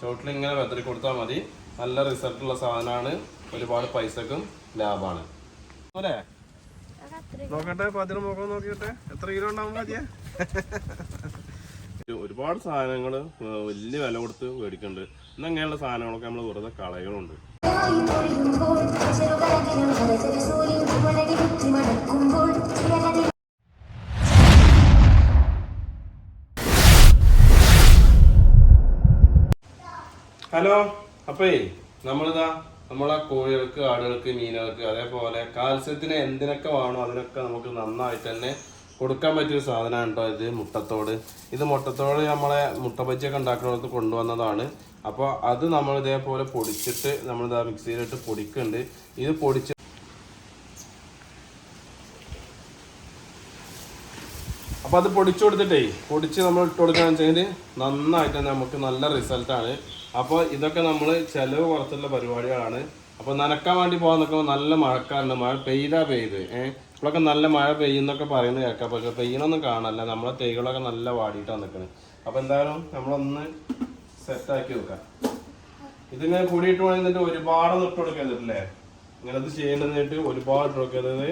ചോട്ടിൽ ഇങ്ങനെ വെതറി കൊടുത്താൽ മതി. നല്ല റിസൾട്ട് ഉള്ള സാധനമാണ് ഒരുപാട് പൈസക്കും ലാഭമാണ് അല്ലേ? നോക്കട്ടെ പതിന് മുഖം നോക്കിട്ടെ എത്ര കിലോ ഉണ്ടാവും മതിയെ ഒരുപാട് സാധനങ്ങൾ വലിയ വില കൊടുത്ത് മേടിക്കുന്നുണ്ട്. ഇന്ന് അങ്ങനെയുള്ള സാധനങ്ങളൊക്കെ നമ്മൾ വെറുതെ കളയണമുണ്ട് ഹലോ അപ്പേ നമ്മളിതാ നമ്മളെ കോഴികൾക്ക് ആടുകൾക്ക് മീനുകൾക്ക് അതേപോലെ കാൽസ്യത്തിന് എന്തിനൊക്കെ വേണോ അതിനൊക്കെ നമുക്ക് നന്നായിട്ട് തന്നെ കൊടുക്കാൻ പറ്റിയ സാധനമാണ് കേട്ടോ ഇത് മുട്ടത്തോട്? ഇത് മുട്ടത്തോട് നമ്മളെ മുട്ട ബജ്ജിയൊക്കെ ഉണ്ടാക്കുന്നിടത്ത് കൊണ്ടുവന്നതാണ്. അപ്പോൾ അത് നമ്മൾ ഇതേപോലെ പൊടിച്ചിട്ട് നമ്മളിതാ മിക്സിയിലിട്ട് പൊടിക്കുന്നുണ്ട്. ഇത് പൊടിച്ച് അപ്പൊ അത് പൊടിച്ചു കൊടുത്തിട്ടേ പൊടിച്ച് നമ്മൾ ഇട്ട് കൊടുക്കുകയാണെന്ന് വെച്ചാൽ നന്നായിട്ട് നമുക്ക് നല്ല റിസൾട്ടാണ് അപ്പോൾ ഇതൊക്കെ നമ്മൾ ചെലവ് കുറച്ചുള്ള പരിപാടികളാണ്. അപ്പോൾ നനക്കാൻ വേണ്ടി പോകാൻ നിൽക്കുമ്പോൾ നല്ല മഴക്കാറുണ്ട്. മഴ പെയ്താ പെയ്ത്. ഏഹ് ഇപ്പോഴൊക്കെ നല്ല മഴ പെയ്യുന്നൊക്കെ പറയുന്നത് കേൾക്കാം. പക്ഷെ പെയ്യണമൊന്നും കാണല്ല നമ്മളെ തൈകളൊക്കെ നല്ല വാടിയിട്ടാണ് നിൽക്കുന്നത് അപ്പോൾ എന്തായാലും നമ്മളൊന്ന് സെറ്റാക്കി വെക്കാം ഇതിങ്ങനെ കൂടിയിട്ട് വേണമെന്നിട്ട് ഒരുപാട് ഇട്ട് കൊടുക്കരുതല്ലേ ഇങ്ങനെ ഇത് ചെയ്യേണ്ടതായിട്ട് ഒരുപാട് ഇട്ട് കൊടുക്കരുത്.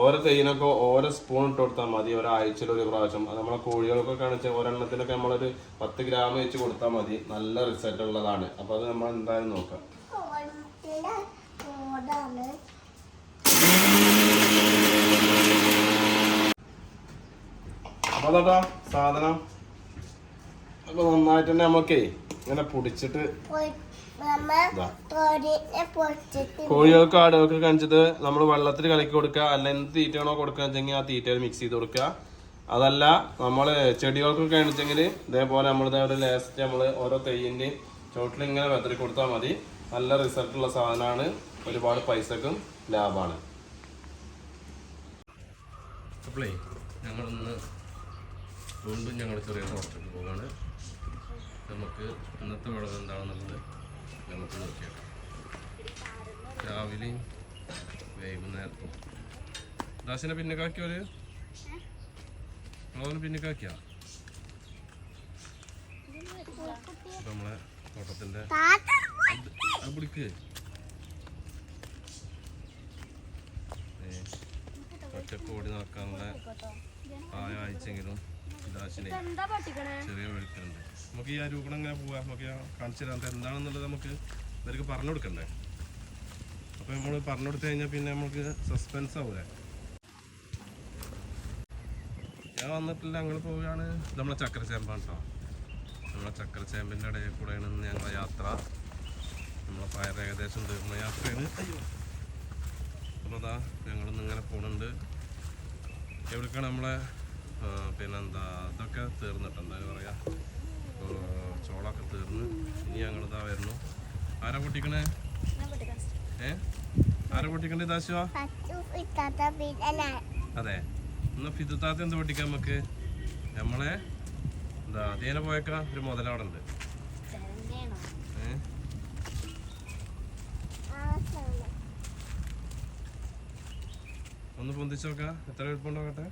ഓരോ തൈനൊക്കെ ഓരോ സ്പൂൺ ഇട്ട് കൊടുത്താൽ മതി. ഒരാഴ്ചയിൽ ഒരു പ്രാവശ്യം. അത് നമ്മളെ കോഴികൾക്കൊക്കെ കാണിച്ച ഒരെണ്ണത്തിനൊക്കെ നമ്മളൊരു പത്ത് ഗ്രാം വെച്ച് കൊടുത്താൽ മതി. നല്ല റിസൾട്ട് ഉള്ളതാണ്. അപ്പോൾ അത് നമ്മൾ എന്തായാലും നോക്കാം. അപ്പോൾ അതാ സാധനം. അപ്പോൾ നന്നായിട്ട് തന്നെ നമുക്കേ ഇങ്ങനെ പൊടിച്ചിട്ട് കോഴികൾക്ക് ആടുകൾക്ക് കാണിച്ചത് നമ്മൾ വെള്ളത്തിൽ കലക്കി കൊടുക്കുക. അല്ല എന്ത് തീറ്റയാണോ കൊടുക്കുക ആ തീറ്റയിൽ മിക്സ് ചെയ്ത് കൊടുക്കുക. അതല്ല നമ്മൾ ചെടികൾക്കൊക്കെ കാണിച്ചെങ്കിൽ ഇതേപോലെ നമ്മൾ ഒരു ലാസ്റ്റ് നമ്മൾ ഓരോ തെയ്യിന്റെയും ചോട്ടിൽ ഇങ്ങനെ വെതറി കൊടുത്താൽ മതി. നല്ല റിസൾട്ട് ഉള്ള സാധനമാണ്. ഒരുപാട് പൈസക്കും ലാഭമാണ്. അപ്പോളേ ഞങ്ങളിന്ന് വീണ്ടും ഞങ്ങൾ ചെറിയ പുറത്തേക്ക് പോവാണ്. നമുക്ക് ഇന്നത്തെ വിളവ് എന്താണെന്നുള്ളത് നോക്കിയാൽ രാവിലെയും വൈകുന്നേരത്തും. ദാസിനെ പിന്നെ ഒരു അവന് കാക്കിയാ നമ്മളെ തോട്ടത്തിന്റെ പിടിക്ക്. ഒറ്റയ്ക്ക് ഓടി നടക്കാനുള്ള ആയ ആഴ്ചയെങ്കിലും ദാസിനെ ചെറിയ വെളുക്കുന്നുണ്ട് നമുക്ക് ഈ അരൂപണം എങ്ങനെ പോവാം നമുക്ക് കാണിച്ചു തരാം. എന്താണെന്നുള്ളത് നമുക്ക് ഇവർക്ക് പറഞ്ഞു കൊടുക്കണ്ടേ? അപ്പൊ നമ്മൾ പറഞ്ഞു കൊടുത്തു കഴിഞ്ഞാൽ പിന്നെ നമുക്ക് സസ്പെൻസ് ആവൂലേ? ഞാൻ വന്നിട്ടില്ല ഞങ്ങൾ പോവുകയാണ്. നമ്മളെ ചക്രചേമ്പാണ് കേട്ടോ. നമ്മളെ ചക്രചേമ്പിന്റെ ഇടയിൽ കൂടെയാണ് ഞങ്ങളെ യാത്ര. നമ്മളെ പയർ ഏകദേശം തീർന്ന യാത്രയാണ്. അപ്പോൾ ഞങ്ങളിന്ന് ഇങ്ങനെ പോകുന്നുണ്ട് എവിടേക്കാണ് നമ്മളെ പിന്നെന്താ ഇതൊക്കെ തീർന്നിട്ടുണ്ട് എന്താ പറയുക? ഇനി ഞങ്ങളിതാ വരുന്നു. ആരാ പൊട്ടിക്കണേ? ഏ? ആരാ പൊട്ടിക്കണേ ദാശുവാ? അതെ. എന്നാ ഫിദുത്താത്ത എന്ത് പൊട്ടിക്കാം നമുക്ക് നമ്മളെ എന്താ അതേനെ പോയേക്കാ. ഒരു മുതലവിടെ ഉണ്ട്. ഒന്ന് പൊന്തിച്ചോക്കാം എത്ര എളുപ്പം നോക്കട്ടെ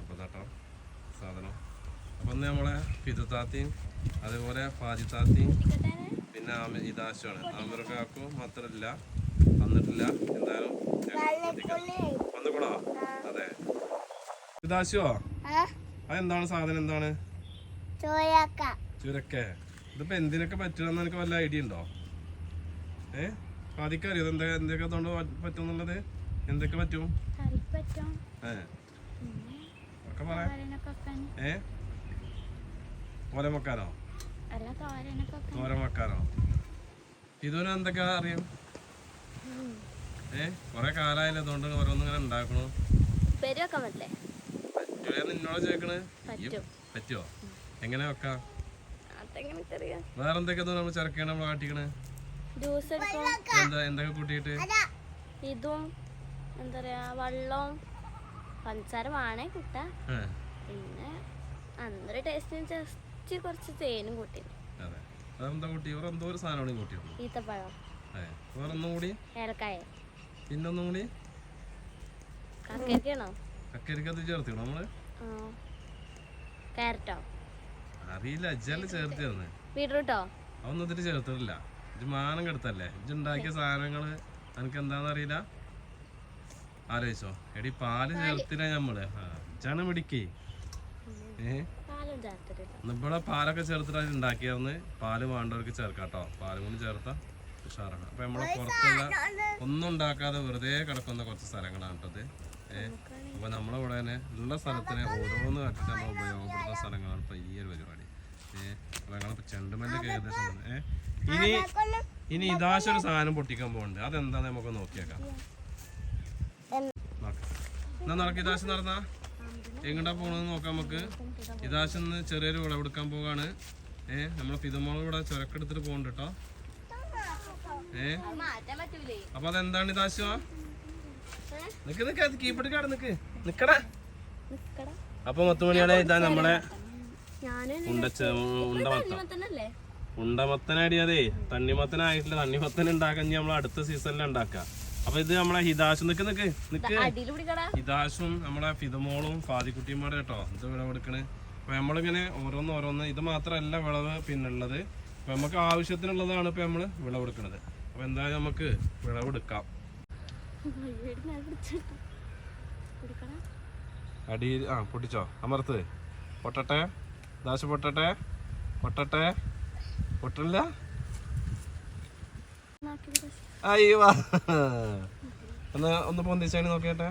അപ്പോൾ കേട്ടോ സാധനം അപ്പം ഇന്ന് നമ്മളെ ഫിദുത്താത്തയും അതേപോലെ ഫാജിത്താത്തയും പിന്നെ ആമ ഇതാശമാണ് മാത്രമില്ല വന്നിട്ടില്ല എന്തായാലും വന്നുകൂടാ അതെ. ഇതാശോ അതെന്താണ് സാധനം? എന്താണ്? ചുരക്കേ. ഇതിപ്പോ എന്തിനൊക്കെ പറ്റുമെന്ന് എനിക്ക് വല്ല ഐഡിയ ഉണ്ടോ? ഏ? ഫാദിക്കറിയോ? എന്താ എന്തൊക്കെ അതുകൊണ്ട് പറ്റും എന്നുള്ളത് എന്തൊക്കെ പറ്റും? ഏ. ഒക്കെ പറയാം ഏ? ഓരം വെക്കാനോ തോരൻ വെക്കാനോ ഇതിന് എന്തൊക്കെ അറിയും? ഏ കൊറേ കാലായാലും അതുകൊണ്ട് ഓരോന്നും ഇങ്ങനെ ഉണ്ടാക്കണു. പറ്റൂല നിന്നോട് ചോദിക്കണ്? പറ്റും. പറ്റുമോ എങ്ങനെ വെക്കാം? വേറെ എന്തൊക്കെ നമ്മൾ കാട്ടിക്കണ്? എന്താ എന്തൊക്കെ കൂട്ടിയിട്ട്? ഇതും എന്താ പറയാ വെള്ളവും പഞ്ചസാര വേണേ കൂട്ടാ. പിന്നെ അന്നൊരു ടേസ്റ്റിന് ജസ്റ്റ് കുറച്ച് കുറച്ച് തേനും കൂട്ടി. അതെ. അതെന്താ കൂട്ടി? വേറെ എന്തോ ഒരു സാധനമാണ് ഈ കൂട്ടിയുള്ളൂ ഈത്തപ്പഴം. ഏ വേറെ ഒന്നും കൂടി? ഏലക്കായ. പിന്നൊന്നും കൂടി? കക്കരിക്കണോ കക്കരിക്കത്ത് ചേർത്തിക്കണോ നമ്മൾ? കാരറ്റോ അറിയില്ല. അജ്ജല്ല ചേർത്തിരുന്ന് ബീട്രൂട്ടോ? അതൊന്നും ഇതിൽ ചേർത്തിട്ടില്ല. ഇത് മാനം കെടുത്തല്ലേ? ഇജ്ജ് ഉണ്ടാക്കിയ സാധനങ്ങൾ എനിക്ക് എന്താന്ന് അറിയില്ല? ആലോചിച്ചോ. എടി പാൽ ചേർത്തില്ല നമ്മൾ ആ, മിടിക്കേ. ഏഹ് ഇവിടെ പാലൊക്കെ ചേർത്തിട്ട് ഉണ്ടാക്കിയാന്ന് പാൽ വേണ്ടവർക്ക് ചേർക്കാട്ടോ. കേട്ടോ പാലും കൂടി ചേർത്ത ഉഷാറാണ്. അപ്പൊ നമ്മളെ പുറത്തുള്ള ഒന്നും ഉണ്ടാക്കാതെ വെറുതെ കിടക്കുന്ന കുറച്ച് സ്ഥലങ്ങളാണ് കേട്ടത്. ഏഹ് അപ്പൊ നമ്മളിവിടെ തന്നെ ഉള്ള സ്ഥലത്തിന് ഓരോന്ന് കട്ടിട്ട് നമ്മൾ ഉപയോഗപ്പെടുത്തുന്ന സ്ഥലങ്ങളാണ് ഇപ്പൊ ഈ ഒരു പരിപാടി. ഏഹ് അപ്പൊ ഞങ്ങളിപ്പോ ചെണ്ടുമല്ലൊക്കെ ഏകദേശം ഏഹ് ഇനി ഇനി ഇതാശ ഒരു സാധനം പൊട്ടിക്കാൻ പോകുന്നുണ്ട് അതെന്താന്ന് നമുക്ക് നോക്കിയേക്കാം. നോക്കാം. എന്നാ നടക്ക് ഇതാശ നടന്നാ? എങ്ങോട്ടാ പോണെന്ന് നോക്കാം നമുക്ക്. ഇതാശന്ന് ചെറിയൊരു വിളവെടുക്കാൻ പോവാണ്. ഏഹ് നമ്മളെ പിതമോൾ ഇവിടെ ചുരക്കെടുത്തിട്ട് പോകണ്ട കേട്ടോ ഏഹ് അപ്പൊ അതെന്താണ് ഇതാശ നിക്ക് നിക്ക് കീപ്പിട്ട് കാട് നിക്ക്. നിക്കടാ. അപ്പൊ മണിയാണ് ഇതാ നമ്മളെ ഉണ്ടച്ച ഉണ്ടമത്തം തന്നല്ലേ ഉണ്ടമത്തനടി അതേ. തണ്ണിമത്തനായിട്ടില്ല. തണ്ണിമത്തൻ ഉണ്ടാക്കാൻ നമ്മൾ അടുത്ത സീസണിൽ ഉണ്ടാക്കാം. അപ്പൊ ഇത് നമ്മളെ ഹിതാശ് നിക്ക് നിക്ക് നിക്ക്. ഹിതാശും നമ്മളെ ഫിതമോളും ഫാദിക്കുട്ടിയും കൂടെ കേട്ടോ. ഇത് വിളവെടുക്കണ് അപ്പൊ നമ്മളിങ്ങനെ ഓരോന്ന് ഓരോന്ന് ഇത് മാത്രമല്ല വിളവ് പിന്നുള്ളത്. അപ്പൊ നമുക്ക് ആവശ്യത്തിനുള്ളതാണ് ഇപ്പൊ നമ്മൾ വിളവെടുക്കണത് അപ്പൊ എന്തായാലും നമുക്ക് വിളവെടുക്കാം അടി ആ പൊട്ടിച്ചോ. അമർത്ത്. പൊട്ടട്ടെ. ദാശ പൊട്ടട്ടെ. പൊട്ടട്ടെ. പൊട്ടില്ല അയ്യോ ഒന്ന് പൊന്തിച്ചാണ് നോക്കിയട്ടെ.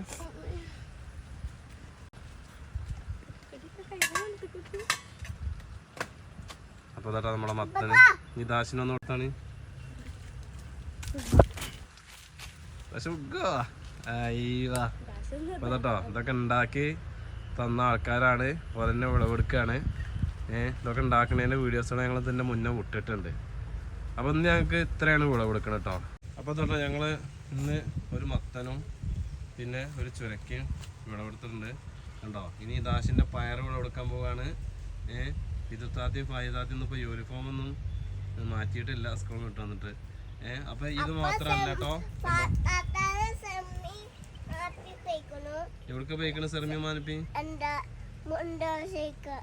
അപ്പൊ നമ്മളെ മത്തന്. ഈ ദാശിനൊന്ന് കൊടുത്താണ് അപ്പൊ കേട്ടോ ഇതൊക്കെ ഉണ്ടാക്കി തന്ന ആൾക്കാരാണ്. ഓരെന്നെ വിളവെടുക്കാണ്. ഏഹ് ഇതൊക്കെ ഉണ്ടാക്കുന്നതിന്റെ വീഡിയോസാണ് ഞങ്ങൾ ഇതിന്റെ മുന്നേ വിട്ടിട്ടുണ്ട്. അപ്പൊ ഇന്ന് ഞങ്ങൾക്ക് ഇത്രയാണ് വിളവെടുക്കണം കേട്ടോ അപ്പൊ തൊട്ട് ഞങ്ങൾ ഇന്ന് ഒരു മത്തനും പിന്നെ ഒരു ചുരക്കയും വിളവെടുത്തിട്ടുണ്ട് കണ്ടോ? ഇനി ദാശിന്റെ പയർ വിളവെടുക്കാൻ പോവാണ്. ഏഹ് പിതൃത്താത്തി ഫൈതാത്തി ഒന്നും യൂണിഫോം ഒന്നും മാറ്റിയിട്ടില്ല സ്കൂളിൽ വിട്ട് വന്നിട്ട്. ഏഹ് അപ്പൊ ഇത് മാത്രല്ല കേട്ടോ എവിടേക്ക് പോയിക്കണ സെർമി മാനിപ്പി?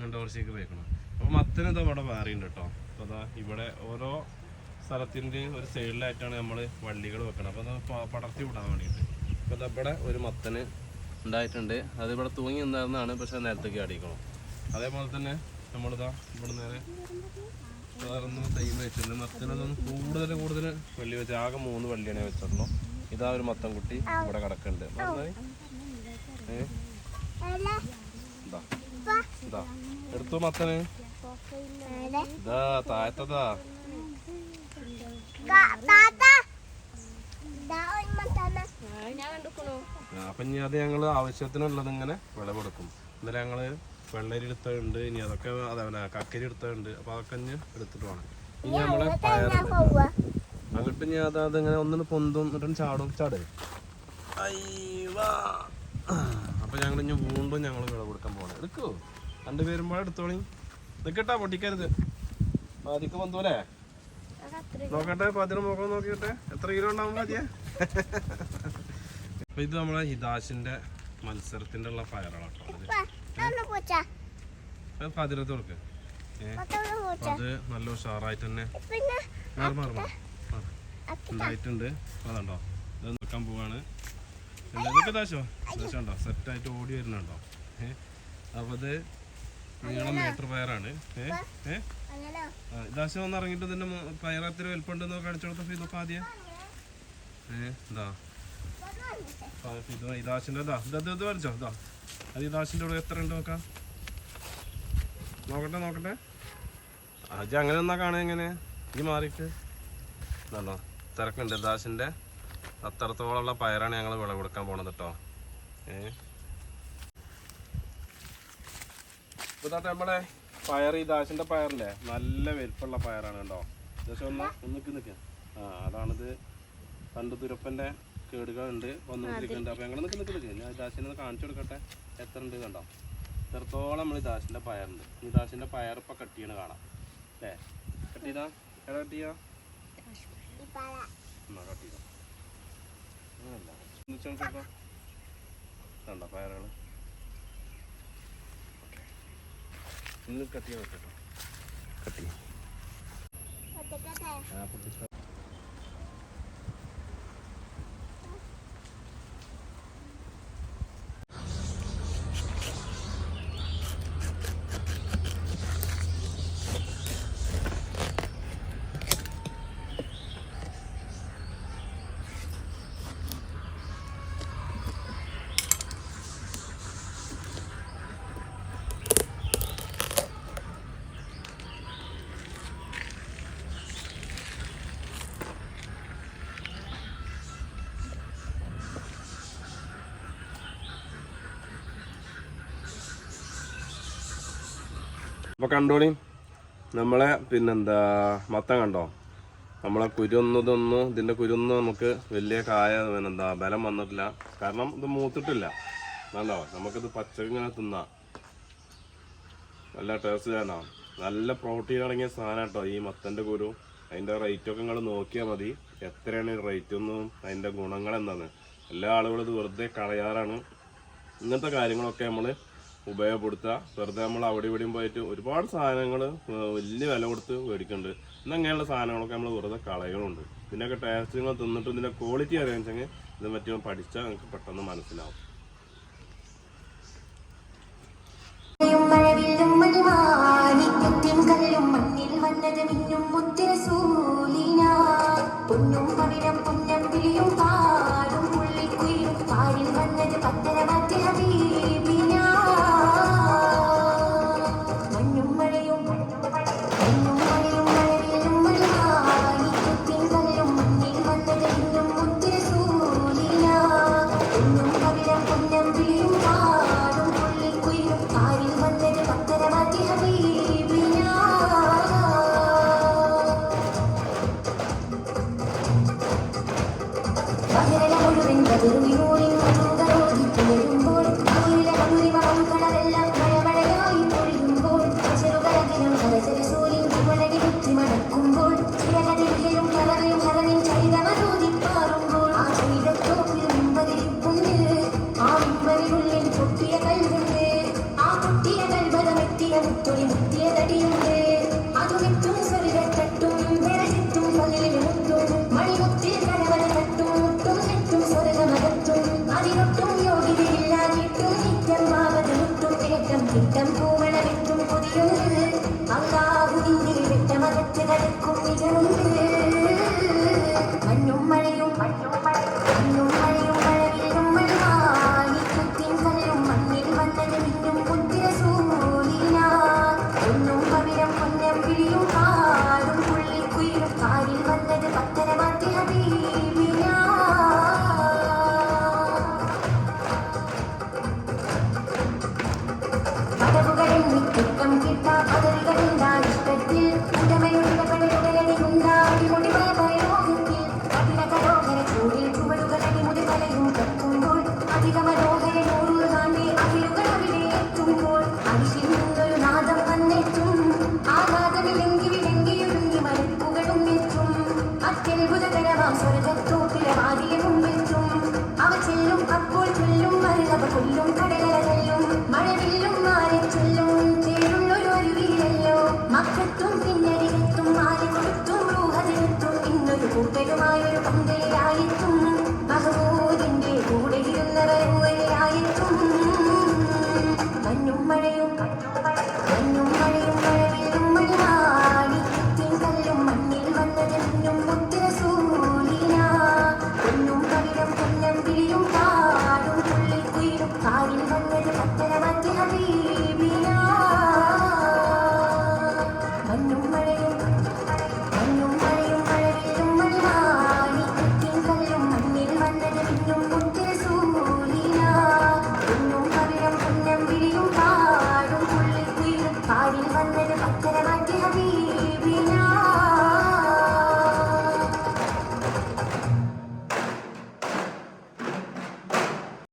രണ്ട് വർഷത്തേക്ക് പോയിക്കണം അപ്പൊ മത്തനെന്താ ഇവിടെ മാറിയിട്ടുണ്ട് കേട്ടോ അപ്പൊ അതാ ഇവിടെ ഓരോ സ്ഥലത്തിന്റെ ഒരു സൈഡിലായിട്ടാണ് നമ്മൾ വള്ളികൾ വെക്കണം അപ്പൊ അത് പ- പടർത്തി വിടാൻ വേണ്ടിയിട്ട്. അപ്പൊ ഇതവിടെ ഒരു മത്തന് ഉണ്ടായിട്ടുണ്ട്. അത് ഇവിടെ തൂങ്ങി നിന്നായിരുന്നാണ് പക്ഷെ നേരത്തേക്ക് അടിക്കണം അതേപോലെ തന്നെ നമ്മളിതാ ഇവിടെ നേരെ വേറൊന്ന് തൈമ വെച്ചിട്ടുണ്ട്. മത്തനൊന്നും കൂടുതൽ കൂടുതൽ വള്ളി വെച്ച് ആകെ മൂന്ന് വള്ളിയാണ് വെച്ചിട്ടുള്ളൂ. ഇതാ ഒരു മത്തൻ കുട്ടി ഇവിടെ കിടക്കുന്നുണ്ട്. എടുത്തു മത്തന്. ഇതാ താഴത്തതാ. അപ്പൊ ഇനി അത് ഞങ്ങൾ ആവശ്യത്തിനുള്ളത് ഇങ്ങനെ വിളവെടുക്കും. ഇന്നലെ ഞങ്ങൾ വെള്ളരി എടുത്തുണ്ട് ഇനി അതൊക്കെ അതേപോലെ കക്കരി എടുത്തുണ്ട് അപ്പൊ അതൊക്കെ ഇനി എടുത്തിട്ട് വേണം. ഇനി നമ്മളെ പയറുണ്ട് അങ്ങോട്ട് ഇനി അത് അതിങ്ങനെ ഒന്നിന് പൊന്തും എന്നിട്ട് ചാടും ചാട്. അപ്പൊ ഞങ്ങൾ ഇനി വീണ്ടും ഞങ്ങൾ വിളവെടുക്കാൻ പോകണം എടുക്കോ. രണ്ടുപേരും എടുത്തോളി. നിക്കട്ടാ പൊട്ടിക്കരുത്. ആദ്യക്ക് വന്നൂലേ നോക്കട്ടെ പതിന് മുഖം നോക്കിട്ടെ എത്ര കിലോ ഉണ്ടാവും മതിയെ അപ്പൊ ഇത് നമ്മളെ ഹിദാശിന്റെ മത്സരത്തിന്റെ ഉള്ള പയറാണ് കേട്ടോ. കൊടുക്ക. അത് അത് നല്ല ഉഷാറായിട്ട് തന്നെ. ഉണ്ടായിട്ടുണ്ട് അതുണ്ടോ ഇത് നോക്കാൻ പോവാണ്. എന്താ ഇതൊക്കെ ദാശോ ദാശോ ഉണ്ടോ സെറ്റായിട്ട് ഓടി വരുന്നുണ്ടോ? ഏഹ് അപ്പൊ ഇത്. നീളം മീറ്റർ ഫയറാണ് ഏ ഏ ദാശ ഒന്ന് ഇറങ്ങിട്ട് ഇതിന്റെ പയറത്തിന് വലിപ്പമുണ്ടെന്ന് കാണിച്ചു കൊടുത്ത ഇതൊക്കെ ആദ്യം? ഏ എന്താ ഇതാ. ഇത് ഇത് വരച്ചോ ഇതാ. അത് ഇതാശിന്റെ കൂടെ എത്ര ഉണ്ട് നോക്കാം. നോക്കട്ടെ നോക്കട്ടെ. അജ് അങ്ങനെ ഒന്നാ കാണാ എങ്ങനെ? ഈ മാറിയിട്ട്. ഇതാണോ തിരക്കുണ്ട് ദാശിന്റെ. അത്രത്തോളമുള്ള പയറാണ് ഞങ്ങൾ വിളവെടുക്കാൻ പോണത് കേട്ടോ ഏ. ഇതാട്ടെ നമ്മളെ പയർ ഈ ദാശിന്റെ പയറില്ലേ? നല്ല വലിപ്പമുള്ള പയറാണ് കേട്ടോ ദശം ഒന്ന് ഒന്നിക്ക് നിൽക്കാം ആ അതാണിത്. പണ്ട് തുരപ്പന്റെ കേടുകൾ ഉണ്ട് വന്നുകൊണ്ടിരിക്കുന്നുണ്ട്. അപ്പോൾ ഞങ്ങൾ നിൽക്ക് നിൽക്ക് ഞാൻ ദാശിനെ ഒന്ന് കാണിച്ചു കൊടുക്കട്ടെ. എത്ര ഉണ്ട് കണ്ടോ? ഇത്രത്തോളം നമ്മൾ ഈ ദാശിന്റെ പയറുണ്ട്. ഈ ദാശിന്റെ പയർ ഇപ്പൊ കട്ട് ചെയ്യണ കാണാം. അല്ലേ? കട്ട് ചെയ്താ? എടാ കട്ട് ചെയ്യാ? എന്നാ കട്ട് ചെയ്തോ. കണ്ടോ പയറുകൾ कटिया कटिया അപ്പോൾ കണ്ടോളി. നമ്മളെ പിന്നെന്താ മത്തം കണ്ടോ? നമ്മളെ കുരുന്നതൊന്ന് ഇതിന്റെ കുരുന്ന് നമുക്ക് വലിയ കായ പിന്നെന്താ ബലം വന്നിട്ടില്ല. കാരണം ഇത് മൂത്തിട്ടില്ല. കണ്ടോ? നമുക്കിത് പച്ചക്കിങ്ങനെ തിന്നാം. നല്ല ടേസ്റ്റ് ആണോ നല്ല പ്രോട്ടീൻ അടങ്ങിയ സാധനം കേട്ടോ ഈ മത്തന്റെ കുരു. അതിന്റെ റേറ്റൊക്കെ നിങ്ങൾ നോക്കിയാൽ മതി. എത്രയാണ് റേറ്റ് ഒന്നും അതിന്റെ ഗുണങ്ങൾ എന്താണ് എല്ലാ ആളുകളും ഇത് വെറുതെ കളയാറാണ്. ഇങ്ങനത്തെ കാര്യങ്ങളൊക്കെ നമ്മൾ ഉപയോഗപ്പെടുത്തുക. വെറുതെ നമ്മൾ അവിടെ ഇവിടെയും പോയിട്ട് ഒരുപാട് സാധനങ്ങൾ വലിയ വില കൊടുത്ത് മേടിക്കുന്നുണ്ട് ഇന്ന് അങ്ങനെയുള്ള സാധനങ്ങളൊക്കെ നമ്മൾ വെറുതെ കളയുന്നുണ്ട് ഇതിനൊക്കെ ടേസ്റ്റ് നിങ്ങൾ തിന്നിട്ട് ഇതിന്റെ ക്വാളിറ്റി അറിയാമെന്ന് വെച്ചെങ്കിൽ ഇത് പറ്റി പഠിച്ചാൽ നിങ്ങൾക്ക് പെട്ടെന്ന് മനസ്സിലാവും.